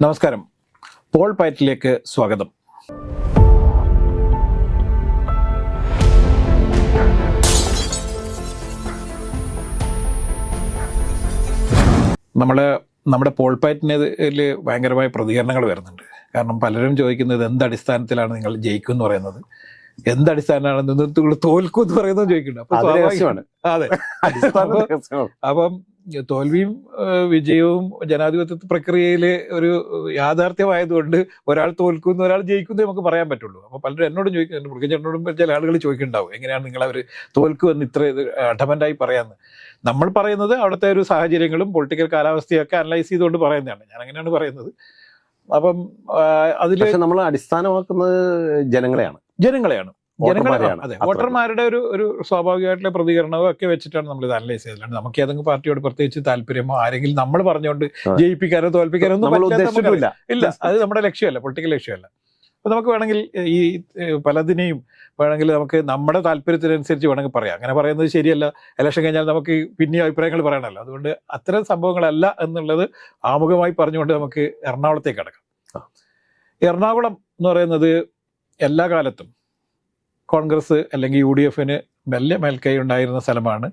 നമസ്കാരം. പോൾ പൈറ്റിലേക്ക് സ്വാഗതം. നമ്മൾ നമ്മുടെ പോൾ പയറ്റിനെതിൽ ഭയങ്കരമായ പ്രതികരണങ്ങൾ വരുന്നുണ്ട്. കാരണം പലരും ചോദിക്കുന്നത് എന്ത് അടിസ്ഥാനത്തിലാണ് നിങ്ങൾ ജയിക്കും എന്ന് പറയുന്നത് എന്ത് അടിസ്ഥാനമാണ് നിങ്ങൾ തോൽക്കും എന്ന് പറയുന്നത് ചോദിക്കുന്നുണ്ട് അപ്പം തോൽവിയും വിജയവും ജനാധിപത്യ പ്രക്രിയയിലെ ഒരു യാഥാർത്ഥ്യമായതുകൊണ്ട് ഒരാൾ തോൽക്കുന്നു ഒരാൾ ജയിക്കുന്നു നമുക്ക് പറയാൻ പറ്റുള്ളൂ. അപ്പോൾ പലരും എന്നോടും ചോദിക്കുന്നുണ്ട് മൃഗചേട്ടനോടും ചില ആളുകൾ ചോദിക്കുന്നുണ്ടാവും എങ്ങനെയാണ് നിങ്ങൾ അവർ തോൽക്കുമെന്ന് ഇത്ര ഇത് അഡമന്റായി പറയാമെന്ന് നമ്മൾ പറയുന്നത് അവിടുത്തെ ഒരു സാഹചര്യങ്ങളും പൊളിറ്റിക്കൽ കാലാവസ്ഥയൊക്കെ അനലൈസ് ചെയ്തുകൊണ്ട് പറയുന്നതാണ്. ഞാൻ അങ്ങനെയാണ് പറയുന്നത്. അപ്പം അതിൽ നമ്മൾ അടിസ്ഥാനമാക്കുന്നത് ജനങ്ങളെയാണ്. ജനങ്ങളെയാണ്. വോട്ടർമാരുടെ ഒരു ഒരു സ്വാഭാവികമായിട്ടുള്ള പ്രതികരണവും ഒക്കെ വെച്ചിട്ടാണ് നമ്മൾ ഇത് അനലൈസ് ചെയ്തത്. നമുക്ക് ഏതെങ്കിലും പാർട്ടിയോട് പ്രത്യേകിച്ച് താല്പര്യമോ ആരെങ്കിലും നമ്മൾ പറഞ്ഞുകൊണ്ട്. ജയിപ്പിക്കാനോ തോൽപ്പിക്കാനോ ഒന്നും ഇല്ല അത് നമ്മുടെ ലക്ഷ്യമല്ല പൊളിറ്റിക്കൽ ലക്ഷ്യമല്ല. അപ്പൊ നമുക്ക് വേണമെങ്കിൽ ഈ പലതിനെയും വേണമെങ്കിൽ നമുക്ക് നമ്മുടെ താല്പര്യത്തിനനുസരിച്ച് വേണമെങ്കിൽ പറയാം. അങ്ങനെ പറയുന്നത് ശരിയല്ല. ഇലക്ഷൻ കഴിഞ്ഞാൽ നമുക്ക് പിന്നെ അഭിപ്രായങ്ങൾ പറയണമല്ലോ. അതുകൊണ്ട് അത്തരം സംഭവങ്ങളല്ല എന്നുള്ളത് ആമുഖമായി പറഞ്ഞുകൊണ്ട് നമുക്ക് എറണാകുളത്തേക്ക് കടക്കാം. ആ. എറണാകുളം എന്ന് പറയുന്നത് എല്ലാ കാലത്തും കോൺഗ്രസ് അല്ലെങ്കിൽ യു ഡി എഫിന് വലിയ മേൽക്കൈ ഉണ്ടായിരുന്ന സ്ഥലമാണ്.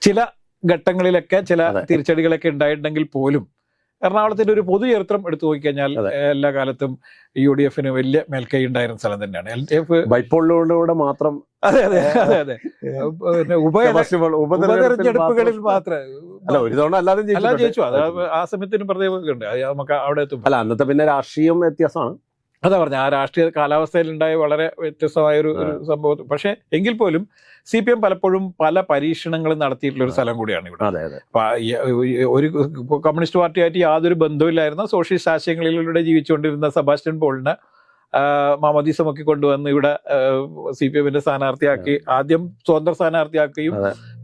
ചില ഘട്ടങ്ങളിലൊക്കെ ചില. തിരിച്ചടികളൊക്കെ ഉണ്ടായിട്ടുണ്ടെങ്കിൽ പോലും എറണാകുളത്തിന്റെ ഒരു പൊതു ചരിത്രം എടുത്തു നോക്കിക്കഴിഞ്ഞാൽ കഴിഞ്ഞാൽ എല്ലാ കാലത്തും യു ഡി എഫിന് വലിയ മേൽക്കൈ ഉണ്ടായിരുന്ന സ്ഥലം തന്നെയാണ്. എൽ ഡി എഫ് ബൈപ്പോളിലൂടെ മാത്രം അതെ അതെ അതെ അതെ. ഉപതെരഞ്ഞെടുപ്പുകളിൽ മാത്രം- അല്ല ഒരു തവണ അല്ലാതെ അല്ലാതെ ജയിച്ചു. അത് ആ സമയത്തിന് പ്രത്യേകത ഉണ്ട്. നമുക്ക് അവിടെ എത്തും. അല്ല അന്നത്തെ പിന്നെ രാഷ്ട്രീയം വ്യത്യാസമാണ്. അതാ പറഞ്ഞ ആ രാഷ്ട്രീയ കാലാവസ്ഥയിൽ ഉണ്ടായ വളരെ വ്യത്യസ്തമായ ഒരു സംഭവം. പക്ഷേ എങ്കിൽ പോലും സി പി എം പലപ്പോഴും പല പരീക്ഷണങ്ങളും നടത്തിയിട്ടുള്ള ഒരു സ്ഥലം കൂടിയാണ് ഇവിടെ. ഒരു കമ്മ്യൂണിസ്റ്റ് പാർട്ടിയായിട്ട് യാതൊരു ബന്ധവുമില്ലായിരുന്ന. സോഷ്യലിസ്റ്റ് ആശയങ്ങളിലൂടെ ജീവിച്ചുകൊണ്ടിരുന്ന സെബാസ്റ്റ്യൻ പോളിന് മാമോദീസമൊക്കെ കൊണ്ടുവന്ന് ഇവിടെ സി പി എമ്മിന്റെ സ്ഥാനാർത്ഥിയാക്കി ആദ്യം സ്വതന്ത്ര സ്ഥാനാർത്ഥിയാക്കുകയും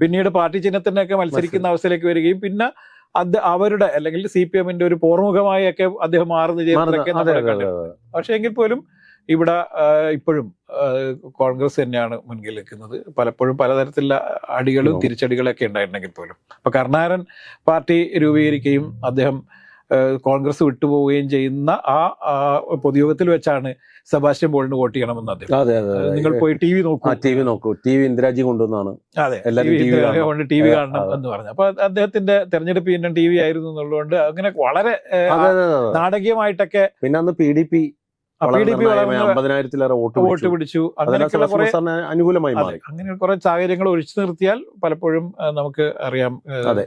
പിന്നീട് പാർട്ടി ചിഹ്നത്തിനൊക്കെ മത്സരിക്കുന്ന അവസ്ഥയിലേക്ക് വരികയും പിന്നെ അത് അവരുടെ അല്ലെങ്കിൽ സി പി എമ്മിന്റെ ഒരു പോർമുഖമായൊക്കെ അദ്ദേഹം മാറുന്ന ചെയ്യുന്നതൊക്കെ. പക്ഷേ എങ്കിൽ പോലും ഇവിടെ ഇപ്പോഴും കോൺഗ്രസ് തന്നെയാണ് മുൻകിൽ നിൽക്കുന്നത് പലപ്പോഴും പലതരത്തിലുള്ള അടികളും. തിരിച്ചടികളൊക്കെ ഉണ്ടായിട്ടുണ്ടെങ്കിൽ പോലും അപ്പൊ കർണാരൻ പാർട്ടി രൂപീകരിക്കുകയും അദ്ദേഹം കോൺഗ്രസ് വിട്ടുപോവുകയും ചെയ്യുന്ന ആ പൊതുയോഗത്തിൽ വെച്ചാണ് സെബാസ്റ്റ്യൻ പോളിന് വോട്ട് ചെയ്യണമെന്ന് അദ്ദേഹം. അതെ അതെ നിങ്ങൾ പോയി ടി വി നോക്കൂ. ടി വി നോക്കൂ. ടി വി ഇന്ദിരാജി കൊണ്ടുവന്നാണ്. അതെ. കൊണ്ട് ടി വി കാണണം എന്ന് പറഞ്ഞു. അപ്പൊ അദ്ദേഹത്തിന്റെ തെരഞ്ഞെടുപ്പ് പിന്നെ ടി വി ആയിരുന്നു എന്നുള്ളതുകൊണ്ട് അങ്ങനെ വളരെ. നാടകീയമായിട്ടൊക്കെ പിന്നെ അന്ന് പി ഡി പി അമ്പതിനായിരത്തിലേറെ വോട്ട് വോട്ട് പിടിച്ചു. അനുകൂലമായി അങ്ങനെ കുറെ സാഹചര്യങ്ങൾ ഒഴിച്ചു നിർത്തിയാൽ പലപ്പോഴും നമുക്ക് അറിയാം അതെ.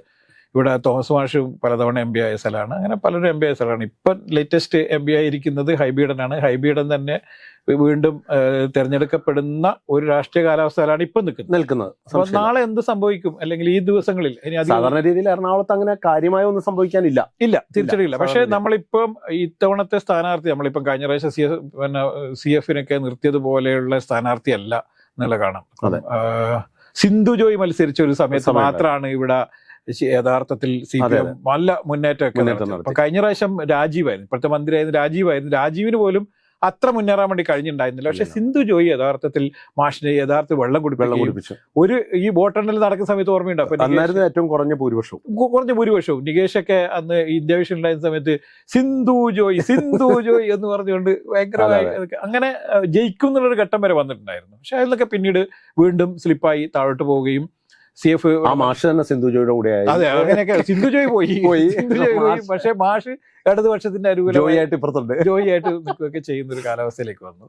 ഇവിടെ തോമസ് മാഷ് പലതവണ എം പി ആയ സ്ഥലമാണ്. അങ്ങനെ പലരും എം പി ആയ സ്ഥലമാണ്. ഇപ്പം ലേറ്റസ്റ്റ് എം പി ആയിരിക്കുന്നത് ഹൈബീഡനാണ്. ഹൈബീഡൻ തന്നെ വീണ്ടും തിരഞ്ഞെടുക്കപ്പെടുന്ന ഒരു രാഷ്ട്രീയ കാലാവസ്ഥയിലാണ് ഇപ്പം നിൽക്കുന്നത്. നിൽക്കുന്നത്. നാളെ എന്ത് സംഭവിക്കും? അല്ലെങ്കിൽ ഈ ദിവസങ്ങളിൽ ഇനി സാധാരണ രീതിയിൽ എറണാകുളത്ത് അങ്ങനെ കാര്യമായ ഒന്നും സംഭവിക്കാനില്ല. ഇല്ല. തിരിച്ചറിയില്ല പക്ഷെ നമ്മളിപ്പം ഇത്തവണത്തെ സ്ഥാനാർത്ഥി നമ്മളിപ്പം കഴിഞ്ഞ പ്രാവശ്യം സി എഫ് പിന്നെ സി എഫിനൊക്കെ നിർത്തിയതുപോലെയുള്ള സ്ഥാനാർത്ഥി അല്ല എന്നുള്ള കാണാം. സിന്ധു ജോയി മത്സരിച്ച ഒരു സമയത്ത് സമയം മാത്രമാണ് ഇവിടെ യഥാർത്ഥത്തിൽ സി പി എം നല്ല മുന്നേറ്റമൊക്കെ. കഴിഞ്ഞ പ്രാവശ്യം രാജീവായിരുന്നു. ഇപ്പോഴത്തെ മന്ത്രിയായിരുന്നു രാജീവായിരുന്നു. രാജീവിന് പോലും അത്ര മുന്നേറാൻ വേണ്ടി കഴിഞ്ഞിട്ടുണ്ടായിരുന്നില്ല. പക്ഷെ. സിന്ധു ജോയി യഥാർത്ഥത്തിൽ മാഷിനെ യഥാർത്ഥ വെള്ളം വെള്ളം കുടിപ്പിച്ചു. ഒരു ഈ വോട്ടെണ്ണൽ നടക്കുന്ന സമയത്ത് ഓർമ്മയുണ്ടോ? അപ്പൊ ഏറ്റവും കുറഞ്ഞ ഭൂരിപക്ഷവും. കുറഞ്ഞ ഭൂരിപക്ഷവും. നികേഷൊക്കെ അന്ന് ഇന്ത്യ വിഷൻ ഉണ്ടായിരുന്ന സമയത്ത് സിന്ധു ജോയി സിന്ധു ജോയി എന്ന് പറഞ്ഞുകൊണ്ട് ഭയങ്കരമായി അങ്ങനെ ജയിക്കും എന്നുള്ളൊരു ഘട്ടം വരെ വന്നിട്ടുണ്ടായിരുന്നു. പക്ഷെ അതിലൊക്കെ പിന്നീട് വീണ്ടും സ്ലിപ്പായി താഴോട്ട് പോവുകയും സി എഫ് ആ മാഷ് തന്നെ സിന്ധു ജോയുടെ കൂടെ ആയി. അതെ അങ്ങനെയൊക്കെ. സിന്ധു ജോയ് പോയി. പോയി. സിന്ധു ജോയ് പോയി. മാഷ്. പക്ഷെ മാഷ് ഇടതുപക്ഷത്തിന്റെ ജോയി അനുകൂലമായി ആയിട്ട് ഇപ്പുറത്തുണ്ട്. ജോയി ആയിട്ട് നിൽക്കുകയൊക്കെ ചെയ്യുന്ന ഒരു കാലാവസ്ഥയിലേക്ക് വന്നു.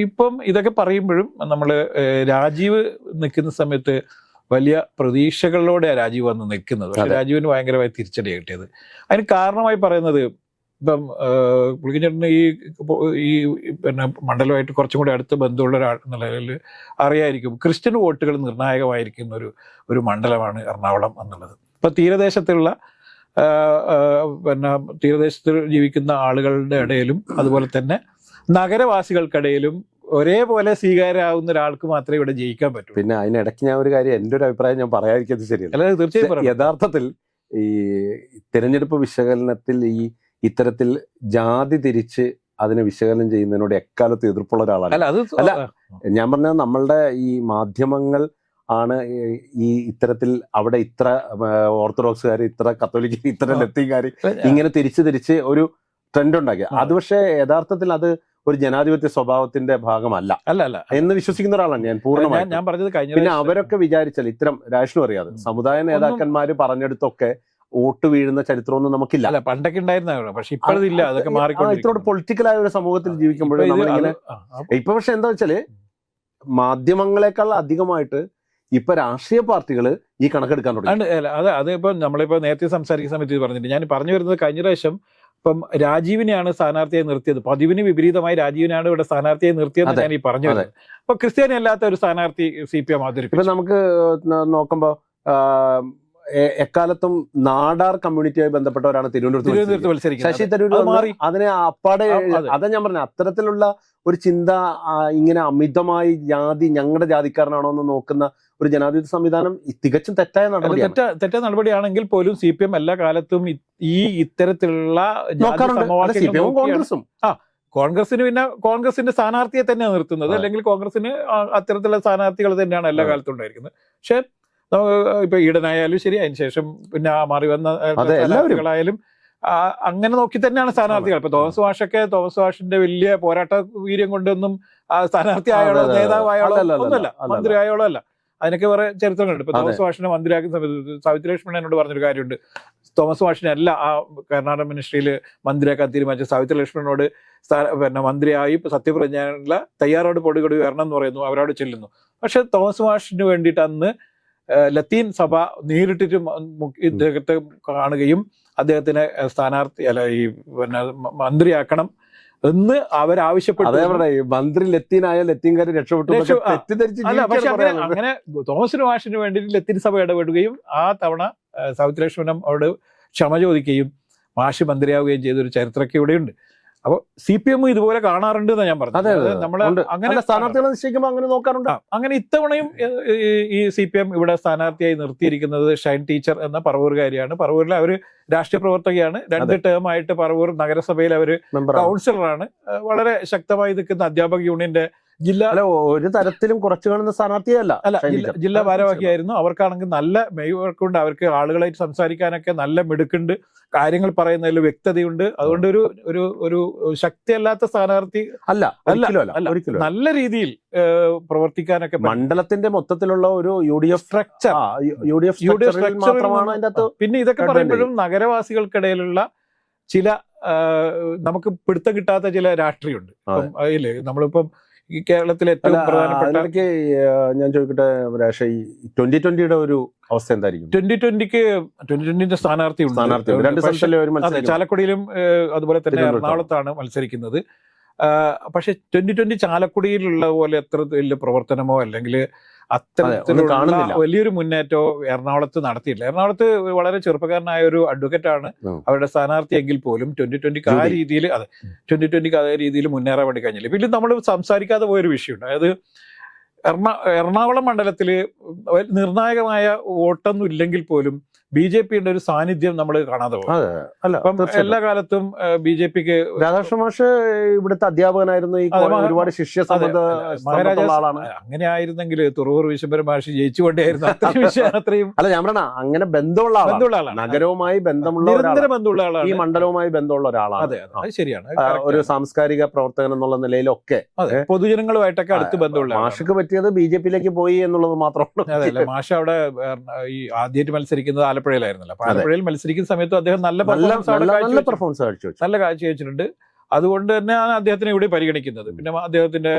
ഇപ്പം ഇതൊക്കെ പറയുമ്പോഴും നമ്മൾ രാജീവ് നിൽക്കുന്ന സമയത്ത് വലിയ പ്രതീക്ഷകളിലൂടെയാണ് രാജീവ് വന്ന് നിൽക്കുന്നത്. പക്ഷെ. രാജീവിന് ഭയങ്കരമായി തിരിച്ചടി കിട്ടിയത്. അതിന് കാരണമായി പറയുന്നത് ഇപ്പം പുള്ളിക്കഞ്ചേട്ടന് ഈ ഈ പിന്നെ മണ്ഡലമായിട്ട് കുറച്ചും കൂടി അടുത്ത് ബന്ധമുള്ള ഒരാൾ എന്നുള്ളതിൽ നിലയിൽ അറിയായിരിക്കും. ക്രിസ്ത്യൻ വോട്ടുകൾ നിർണായകമായിരിക്കുന്ന ഒരു ഒരു മണ്ഡലമാണ് എറണാകുളം എന്നുള്ളത്. ഇപ്പം തീരദേശത്തുള്ള പിന്നെ തീരദേശത്ത് ജീവിക്കുന്ന ആളുകളുടെ ഇടയിലും അതുപോലെ തന്നെ നഗരവാസികൾക്കിടയിലും ഒരേപോലെ സ്വീകാര്യമാവുന്ന ഒരാൾക്ക് മാത്രമേ ഇവിടെ ജയിക്കാൻ പറ്റൂ. പിന്നെ അതിനിടയ്ക്ക് ഞാൻ ഒരു കാര്യം എന്റെ ഒരു അഭിപ്രായം ഞാൻ പറയാതിരിക്കുന്നത് ശരിയല്ല. തീർച്ചയായും യഥാർത്ഥത്തിൽ ഈ തിരഞ്ഞെടുപ്പ് വിശകലനത്തിൽ ഈ ഇത്തരത്തിൽ ജാതി തിരിച്ച് അതിനെ വിശകലനം ചെയ്യുന്നതിനോട് എക്കാലത്ത് എതിർപ്പുള്ള ഒരാളാണ്. അല്ല അത് അല്ല. ഞാൻ പറഞ്ഞ നമ്മളുടെ ഈ മാധ്യമങ്ങൾ ആണ് ഈ- ഇത്തരത്തിൽ അവിടെ ഇത്ര ഓർത്തഡോക്സുകാർ ഇത്ര കത്തോലിക്ക ഇത്ര ലത്തീകാർ ഇങ്ങനെ തിരിച്ച് തിരിച്ച് ഒരു ട്രെൻഡ് ഉണ്ടാക്കി അത് പക്ഷേ യഥാർത്ഥത്തിൽ അത് ഒരു ജനാധിപത്യ സ്വഭാവത്തിന്റെ ഭാഗമല്ല അല്ല അല്ല. എന്ന് വിശ്വസിക്കുന്ന ഒരാളാണ് ഞാൻ പൂർണമായി ഞാൻ പറഞ്ഞത് കഴിഞ്ഞ പിന്നെ അവരൊക്കെ വിചാരിച്ചാൽ ഇത്തരം രാഷ്ട്രീയം അറിയാതെ. സമുദായ നേതാക്കന്മാര് പറഞ്ഞെടുത്തൊക്കെ വോട്ട് വീഴുന്ന ചരിത്രമൊന്നും നമുക്കില്ല. അല്ല പണ്ടൊക്കെ ഉണ്ടായിരുന്നു പക്ഷെ ഇപ്പോഴില്ല അതൊക്കെ മാറി ഇത്രയോട് പൊളിറ്റിക്കലായ ഒരു സമൂഹത്തിൽ ഇത് നമ്മളിങ്ങനെ ഇപ്പൊ പക്ഷെ എന്താ വെച്ചാൽ മാധ്യമങ്ങളെക്കാൾ അധികമായിട്ട് ഇപ്പൊ രാഷ്ട്രീയ പാർട്ടികൾ ഈ കണക്കെടുക്കാൻ തുടങ്ങി. അത് അത് ഇപ്പം നമ്മളിപ്പോ നേരത്തെ സംസാരിക്കുന്ന സമയത്ത് പറഞ്ഞിട്ട് ഞാൻ പറഞ്ഞു വരുന്നത് കഴിഞ്ഞ പ്രാവശ്യം ഇപ്പം രാജീവിനെയാണ് സ്ഥാനാർത്ഥിയായി നിർത്തിയത്. പതിവിന് വിപരീതമായി രാജീവിനാണ് ഇവിടെ സ്ഥാനാർത്ഥിയായി നിർത്തിയത് ഞാൻ ഈ പറഞ്ഞു അപ്പൊ ക്രിസ്ത്യാനി അല്ലാത്ത ഒരു സ്ഥാനാർത്ഥി സി പി എം ഇപ്പൊ അവതരിപ്പിച്ചു നമുക്ക് നോക്കുമ്പോൾ എക്കാലത്തും നാടാർ കമ്മ്യൂണിറ്റിയുമായി ബന്ധപ്പെട്ടവരാണ് തിരുവനന്തപുരത്ത് മത്സരിക്കുന്നത്. ശശി തരൂർ അതിനെ അപ്പാടെ ആ, അതാ. ഞാൻ പറഞ്ഞ അത്തരത്തിലുള്ള ഒരു ചിന്ത ഇങ്ങനെ അമിതമായി ജാതി ഞങ്ങളുടെ ജാതിക്കാരനാണോ എന്ന് നോക്കുന്ന ഒരു ജനാധിപത്യ സംവിധാനം തികച്ചും തെറ്റായ നടപടി തെറ്റായ തെറ്റ തെറ്റ നടപടിയാണെങ്കിൽ പോലും സി പി എം എല്ലാ കാലത്തും ഈ ഇത്തരത്തിലുള്ള കോൺഗ്രസും. കോൺഗ്രസും കോൺഗ്രസിന് പിന്നെ കോൺഗ്രസിന്റെ സ്ഥാനാർത്ഥിയെ തന്നെയാണ് നിർത്തുന്നത് അല്ലെങ്കിൽ കോൺഗ്രസിന് അത്തരത്തിലുള്ള സ്ഥാനാർത്ഥികൾ തന്നെയാണ് എല്ലാ കാലത്തും ഉണ്ടായിരിക്കുന്നത്. പക്ഷെ ഇപ്പൊ ഈടനായാലും ശരി അതിനുശേഷം പിന്നെ ആ മാറി വന്ന എല്ലാവരും. സ്ഥാനാർത്ഥികളായാലും അങ്ങനെ നോക്കി തന്നെയാണ് സ്ഥാനാർത്ഥികൾ. ഇപ്പൊ തോമസ് വാഷൊക്കെ തോമസ് വാഷിന്റെ വലിയ പോരാട്ട വീര്യം കൊണ്ടൊന്നും സ്ഥാനാർത്ഥി ആയോളോ നേതാവ്. നേതാവായോളോ ഒന്നുമല്ല. മന്ത്രി ആയോളോ അല്ല. അതിനൊക്കെ വേറെ ചരിത്രങ്ങളുണ്ട്. ഇപ്പൊ തോമസ് വാഷിനെ മന്ത്രിയാക്കുന്ന സമയത്ത് സാവിത്രി ലക്ഷ്മണൻ എന്നോട് പറഞ്ഞൊരു കാര്യമുണ്ട്. തോമസ് വാഷിനല്ല അല്ല ആ കർണാടക മിനിസ്ട്രിയിൽ മന്ത്രിയാക്കാൻ തീരുമാനിച്ച സാവിത്രി ലക്ഷ്മണനോട് പിന്നെ മന്ത്രിയായി ഇപ്പൊ സത്യപ്രതിജ്ഞയുള്ള തയ്യാറോട് പൊടികൊടി വരണം എന്ന് പറയുന്നു. അവരോട് ചെല്ലുന്നു. പക്ഷെ തോമസ് വാഷിന് വേണ്ടിയിട്ട് അന്ന് ലത്തീൻ സഭ നേരിട്ടിട്ട് ഇദ്ദേഹത്തെ കാണുകയും അദ്ദേഹത്തിനെ സ്ഥാനാർത്ഥി അല്ല ഈ പിന്നെ മന്ത്രിയാക്കണം എന്ന് അവരാവശ്യപ്പെട്ടു. മന്ത്രി ലത്തീനായ ലത്തീൻകാരി രക്ഷപ്പെട്ടു അല്ല പക്ഷെ അങ്ങനെ അങ്ങനെ തോമസിന് വാഷിന് വേണ്ടി ലത്തീൻ സഭ ഇടപെടുകയും ആ തവണ സൗത്ത് സാവിത്രി ലക്ഷ്മണൻ അവിടെ ക്ഷമ ചോദിക്കുകയും മാഷ് മന്ത്രിയാവുകയും ചെയ്തൊരു ചരിത്രമൊക്കെ ഇവിടെയുണ്ട്. അപ്പോൾ സി പി എം ഇതുപോലെ കാണാറുണ്ട് എന്നാണ് ഞാൻ പറഞ്ഞത്. നമ്മൾ. അങ്ങനെ സ്ഥാനാർത്ഥികളെ നിശ്ചയിക്കുമ്പോൾ അങ്ങനെ നോക്കാറുണ്ട്. അങ്ങനെ ഇത്തവണയും ഈ- സി പി എം ഇവിടെ സ്ഥാനാർത്ഥിയായി നിർത്തിയിരിക്കുന്നത് ഷൈൻ ടീച്ചർ എന്ന പറവൂർകാരിയാണ്. പറവൂരിലെ അവർ രാഷ്ട്രീയ പ്രവർത്തകയാണ്. രണ്ട് ടേം ആയിട്ട് പറവൂർ നഗരസഭയിൽ അവർ കൗൺസിലറാണ് വളരെ ശക്തമായി നിൽക്കുന്ന അധ്യാപക യൂണിയന്റെ ജില്ലാ ഒരു തരത്തിലും കുറച്ചു കാണുന്ന സ്ഥാനാർത്ഥിയല്ല. അല്ല ജില്ലാ ഭാരവാഹിയായിരുന്നു. അവർക്കാണെങ്കിൽ നല്ല മെയ്വർക്കുണ്ട്. അവർക്ക് ആളുകളായിട്ട് സംസാരിക്കാനൊക്കെ നല്ല മിടുക്കുണ്ട്. കാര്യങ്ങൾ പറയുന്നതിൽ വ്യക്തതയുണ്ട്. അതുകൊണ്ട് ഒരു ഒരു ഒരു ശക്തിയല്ലാത്ത സ്ഥാനാർത്ഥി അല്ല അല്ല. നല്ല രീതിയിൽ പ്രവർത്തിക്കാനൊക്കെ മണ്ഡലത്തിന്റെ മൊത്തത്തിലുള്ള ഒരു U D F structure U D F U D F മാത്രമാണ് അതിന്റെ അകത്ത് പിന്നെ ഇതൊക്കെ പറയുമ്പോഴും നഗരവാസികൾക്കിടയിലുള്ള ചില നമുക്ക് പിടുത്തം കിട്ടാത്ത ചില രാഷ്ട്രീയമുണ്ട്. അതിൽ നമ്മളിപ്പം ഈ കേരളത്തിലെ ഏറ്റവും പ്രധാനപ്പെട്ട ഞാൻ ചോദിക്കട്ടെ രാഷ ഈ ട്വന്റി ട്വന്റിയുടെ ഒരു അവസ്ഥ എന്തായിരിക്കും? ട്വന്റി ട്വന്റിക്ക് ട്വന്റി ട്വന്റിന്റെ സ്ഥാനാർത്ഥി അതെ ചാലക്കുടിയിലും അതുപോലെ തന്നെ. എറണാകുളത്താണ് മത്സരിക്കുന്നത്. പക്ഷെ ട്വന്റി ട്വന്റി ചാലക്കുടിയിലുള്ള പോലെ അത്ര വലിയ പ്രവർത്തനമോ അല്ലെങ്കിൽ അത്തരത്തിലുള്ള. വലിയൊരു മുന്നേറ്റോ എറണാകുളത്ത് നടത്തിയിട്ടില്ല. എറണാകുളത്ത് വളരെ ചെറുപ്പക്കാരനായ ഒരു അഡ്വക്കേറ്റ് ആണ് അവരുടെ സ്ഥാനാർത്ഥി എങ്കിൽ പോലും ട്വന്റി ട്വന്റിക്ക് ആ രീതിയിൽ അതെ ട്വന്റി ട്വന്റിക്ക് അതേ രീതിയിൽ മുന്നേറാൻ വേണ്ടി കഴിഞ്ഞില്ല. പിന്നെ നമ്മൾ സംസാരിക്കാതെ പോയൊരു വിഷയമുണ്ട്. അതായത് എറണാ എറണാകുളം മണ്ഡലത്തിൽ നിർണായകമായ വോട്ടൊന്നും ഇല്ലെങ്കിൽ പോലും ബി ജെ പിയുടെ ഒരു സാന്നിധ്യം നമ്മൾ കാണാതെ പോകും. എല്ലാ കാലത്തും ബി ജെ പിക്ക് രാധാകൃഷ്ണ മാഷ് ഇവിടുത്തെ അധ്യാപകനായിരുന്നു ഒരുപാട് ശിഷ്യ ആളാണ്. അങ്ങനെ ആയിരുന്നെങ്കിൽ തുറവൂർ വിശ്വംബര മഹർഷി ജയിച്ചുകൊണ്ടേയിരുന്നു. അത്രയും അല്ല ഞാൻ പറഞ്ഞ അങ്ങനെ ബന്ധമുള്ള ആളാണ്. ബന്ധമുള്ള ആളാണ്. നഗരവുമായി ബന്ധമുള്ള ബന്ധമുള്ള ഈ മണ്ഡലവുമായി ബന്ധമുള്ള ഒരാളാണ്. അതെ അതെ ശരിയാണ്. ഒരു സാംസ്കാരിക പ്രവർത്തകൻ എന്നുള്ള നിലയിലൊക്കെ പൊതുജനങ്ങളുമായിട്ടൊക്കെ അടുത്ത് ബന്ധമുള്ള ആളാണ്. മാഷക്ക് പറ്റിയത് ബി ജെ പിയിലേക്ക് പോയി എന്നുള്ളത് മാത്രമാണ്. മാഷ അവിടെ ഈ ആദ്യമായിട്ട് മത്സരിക്കുന്നത് ആലപ്പുഴയിലായിരുന്നല്ലോ. അപ്പൊ. ആലപ്പുഴയിൽ മത്സരിക്കുന്ന സമയത്തും അദ്ദേഹം നല്ല നല്ല. പെർഫോമൻസ് നല്ല കാഴ്ച വെച്ചിട്ടുണ്ട്. അതുകൊണ്ട് തന്നെയാണ് അദ്ദേഹത്തിനെ ഇവിടെ പരിഗണിക്കുന്നത്. പിന്നെ അദ്ദേഹത്തിന്റെ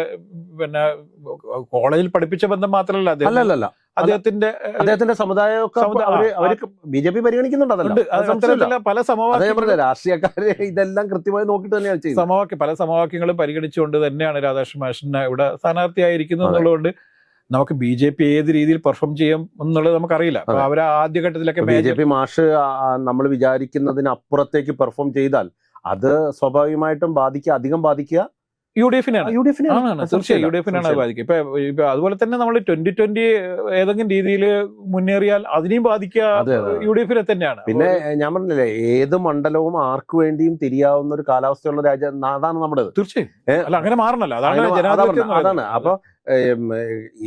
പിന്നെ കോളേജിൽ പഠിപ്പിച്ച ബന്ധം മാത്രമല്ല അല്ലല്ല അദ്ദേഹം. അല്ല അല്ല അദ്ദേഹത്തിന്റെ അദ്ദേഹത്തിന്റെ സമുദായമൊക്കെ ആ, ബി ജെ പി പരിഗണിക്കുന്നുണ്ട് പല ഇതെല്ലാം കൃത്യമായി നോക്കിട്ട് തന്നെയാണ് ചെയ്യുന്നത്. സമവാക്യം പല സമവാക്യങ്ങളും പരിഗണിച്ചുകൊണ്ട് തന്നെയാണ് രാധാകൃഷ്ണൻ മാഷിനെ ഇവിടെ സ്ഥാനാർത്ഥിയായിരിക്കുന്നത്. എന്നുള്ളതുകൊണ്ട് നമുക്ക് ബി ജെ പി ഏത് രീതിയിൽ പെർഫോം ചെയ്യും എന്നുള്ളത് നമുക്കറിയില്ല. അവർ ആദ്യഘട്ടത്തിലൊക്കെ ബി ജെ പി മാഷ് നമ്മൾ വിചാരിക്കുന്നതിന് അപ്പുറത്തേക്ക് പെർഫോം ചെയ്താൽ അത് സ്വാഭാവികമായിട്ടും ബാധിക്കുക അധികം ബാധിക്കുക? യു ഡി എഫിനാണ് യു ഡി എഫിനാണ് തീർച്ചയായും യു ഡി എഫിനാണ് ബാധിക്കുക. ഇപ്പൊ ഇപ്പൊ അതുപോലെ തന്നെ നമ്മൾ ട്വന്റി ട്വന്റി ഏതെങ്കിലും രീതിയിൽ മുന്നേറിയാൽ അതിനെയും ബാധിക്കുക. യു ഡി എഫിനെ തന്നെയാണ്. പിന്നെ ഞാൻ പറഞ്ഞില്ലേ ഏത് മണ്ഡലവും ആർക്ക് വേണ്ടിയും തിരിയാവുന്ന ഒരു കാലാവസ്ഥയുള്ള രാജ്യം അതാണ് നമ്മുടെ തീർച്ചയായും. അല്ല അങ്ങനെ മാറണല്ലോ. അതാണ്. അതാണ്. അപ്പൊ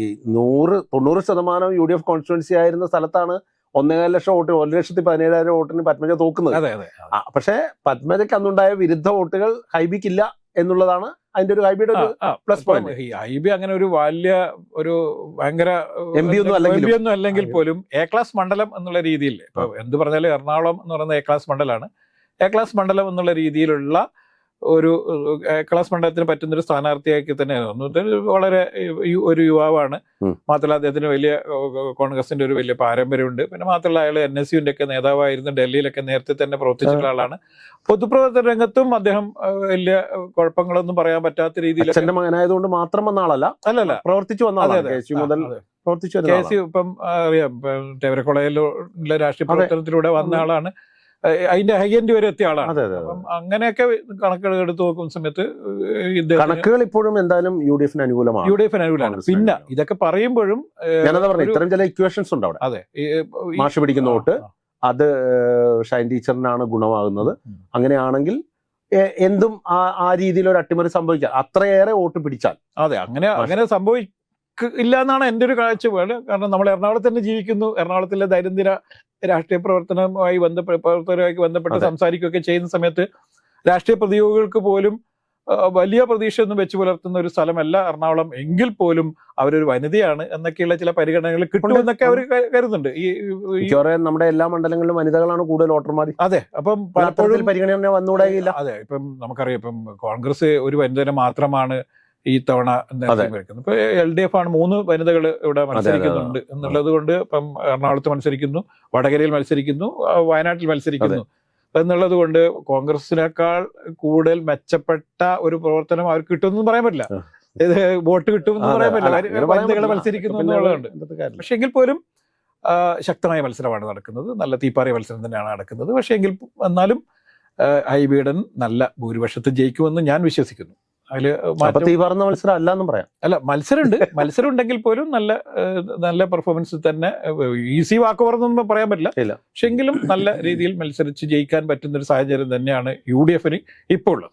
ഈ നൂറ് തൊണ്ണൂറ് ശതമാനം യു ഡി എഫ് കോൺസ്റ്റിറ്റുവൻസി ആയിരുന്ന സ്ഥലത്താണ് ഒന്നേകാല ലക്ഷം വോട്ട് ഒരു ലക്ഷത്തി പതിനേഴായിരം വോട്ടിന് പത്മജ തോക്കുന്നത്. അതെ അതെ പക്ഷേ പത്മജയ്ക്ക് അന്നുണ്ടായ വിരുദ്ധ വോട്ടുകൾ ഹൈബിക്കില്ല എന്നുള്ളതാണ് അതിന്റെ ഒരു ഹൈബിയുടെ ഒരു പ്ലസ് പോയിന്റ് ഹൈബി അങ്ങനെ ഒരു വലിയ ഒരു ഭയങ്കര എം MP ഒന്നും അല്ലെങ്കിൽ പോലും എ ക്ലാസ് മണ്ഡലം എന്നുള്ള രീതിയിൽ ഇപ്പൊ എന്ത് പറഞ്ഞാലും എറണാകുളം എന്ന് പറയുന്ന എ ക്ലാസ് മണ്ഡലമാണ്. എ ക്ലാസ് മണ്ഡലം എന്നുള്ള രീതിയിലുള്ള ഒരു ക്ലാസ് മണ്ഡലത്തിന് പറ്റുന്ന ഒരു സ്ഥാനാർത്ഥിയാക്കി തന്നെയാണ്. വളരെ ഒരു യുവാവാണ്. മാത്രമല്ല അദ്ദേഹത്തിന് വലിയ കോൺഗ്രസിന്റെ ഒരു വലിയ പാരമ്പര്യമുണ്ട്. പിന്നെ മാത്രമല്ല അയാൾ എൻ എസ് യുവിന്റെ ഒക്കെ നേതാവായിരുന്നു. ഡൽഹിയിലൊക്കെ നേരത്തെ തന്നെ പ്രവർത്തിച്ചിട്ടുള്ള ആളാണ്. പൊതുപ്രവർത്തന രംഗത്തും അദ്ദേഹം വലിയ കുഴപ്പങ്ങളൊന്നും പറയാൻ പറ്റാത്ത രീതിയിൽ അച്ഛന്റെ മകനായതുകൊണ്ട് മാത്രം വന്ന ആളല്ല. അല്ലല്ല. പ്രവർത്തിച്ചു വന്ന പ്രവർത്തിച്ചു ആളാണ്. അതെ കെ സി മുതൽ പ്രവർത്തിച്ചു ഇപ്പം അറിയാം. ഇപ്പം തേവരക്കൊളയിലുള്ള രാഷ്ട്രീയ പ്രവർത്തനത്തിലൂടെ വന്ന ആളാണ്. അതിന്റെ ഹൈ എൻഡ് വരെ എത്തിയ ആളാണ്. അങ്ങനെയൊക്കെ കണക്കുകൾ എടുത്തു നോക്കുന്ന സമയത്ത് കണക്കുകൾ ഇപ്പോഴും എന്തായാലും യു ഡി എഫിന് അനുകൂലമാണ്. യു ഡി എഫിന് അനുകൂലമാണ്. പിന്നെ ഇതൊക്കെ പറയുമ്പോഴും ഏഹ്, ഞാനതാ പറഞ്ഞു ഇത്തരം ചില ഇക്വേഷൻസ് ഉണ്ട് അവിടെ അതെ മാഷ് പിടിക്കുന്ന വോട്ട് അത് ഷൈൻ ടീച്ചറിനാണ് ഗുണമാകുന്നത്. അങ്ങനെയാണെങ്കിൽ എന്തും ആ ആ രീതിയിൽ ഒരു അട്ടിമറി സംഭവിക്കാം. അത്രയേറെ വോട്ട് പിടിച്ചാൽ. അതെ അങ്ങനെ അങ്ങനെ സംഭവിക്കില്ല എന്നാണ് എന്റെ ഒരു കാഴ്ചപ്പാട്. കാരണം നമ്മൾ എറണാകുളത്ത് തന്നെ ജീവിക്കുന്നു. എറണാകുളത്തിലെ ദൈനംദിന രാഷ്ട്രീയ പ്രവർത്തനവുമായി ബന്ധപ്പെട്ട പ്രവർത്തകരുമായി ബന്ധപ്പെട്ട്. സംസാരിക്കുകയൊക്കെ ചെയ്യുന്ന സമയത്ത് രാഷ്ട്രീയ പ്രതിയോഗികൾക്ക് പോലും വലിയ പ്രതീക്ഷയൊന്നും വെച്ച് പുലർത്തുന്ന ഒരു സ്ഥലമല്ല എറണാകുളം എങ്കിൽ പോലും അവരൊരു വനിതയാണ് എന്നൊക്കെയുള്ള ചില പരിഗണനകൾ കിട്ടുമെന്നൊക്കെ അവർ കരുതുന്നുണ്ട്. ഈ നമ്മുടെ എല്ലാ മണ്ഡലങ്ങളിലും വനിതകളാണ് കൂടുതൽ വോട്ടർമാർ അതെ. അപ്പം പലപ്പോഴും പലപ്പോഴും പരിഗണന വന്നുകൂടായില്ല അതെ. ഇപ്പം നമുക്കറിയാം ഇപ്പം കോൺഗ്രസ് ഒരു വനിതനെ മാത്രമാണ് ഈ തവണ ഇപ്പൊ എൽ ഡി എഫ് ആണ് മൂന്ന് വനിതകൾ ഇവിടെ മത്സരിക്കുന്നുണ്ട് എന്നുള്ളത് കൊണ്ട് ഇപ്പം എറണാകുളത്ത് മത്സരിക്കുന്നു വടകരയിൽ മത്സരിക്കുന്നു വയനാട്ടിൽ മത്സരിക്കുന്നു. എന്നുള്ളത് കൊണ്ട് കോൺഗ്രസിനേക്കാൾ കൂടുതൽ മെച്ചപ്പെട്ട ഒരു പ്രവർത്തനം അവർക്ക് കിട്ടുമെന്ന് പറയാൻ പറ്റില്ല. ഇത് വോട്ട് കിട്ടുമെന്ന് പറയാൻ പറ്റില്ല. വനിതകൾ മത്സരിക്കുന്നു എന്നുള്ളതുണ്ട് പക്ഷെ എങ്കിൽ പോലും ശക്തമായ മത്സരമാണ് നടക്കുന്നത്. നല്ല തീപ്പാറിയ മത്സരം തന്നെയാണ് നടക്കുന്നത്. പക്ഷെ എങ്കിൽ എന്നാലും ഹൈബീഡൻ നല്ല ഭൂരിപക്ഷത്തിൽ ജയിക്കുമെന്ന് ഞാൻ വിശ്വസിക്കുന്നു. പറഞ്ഞ മത്സരം അല്ലാന്നും പറയാം. അല്ല മത്സരമുണ്ട്. മത്സരം ഉണ്ടെങ്കിൽ പോലും നല്ല നല്ല പെർഫോമൻസ് തന്നെ ഈസി വാക്ക് പറഞ്ഞൊന്നും പറയാൻ പറ്റില്ല. പക്ഷെങ്കിലും നല്ല രീതിയിൽ മത്സരിച്ച് ജയിക്കാൻ പറ്റുന്ന ഒരു സാഹചര്യം തന്നെയാണ് യു ഡി എഫിന് ഇപ്പോൾ ഉള്ളത്.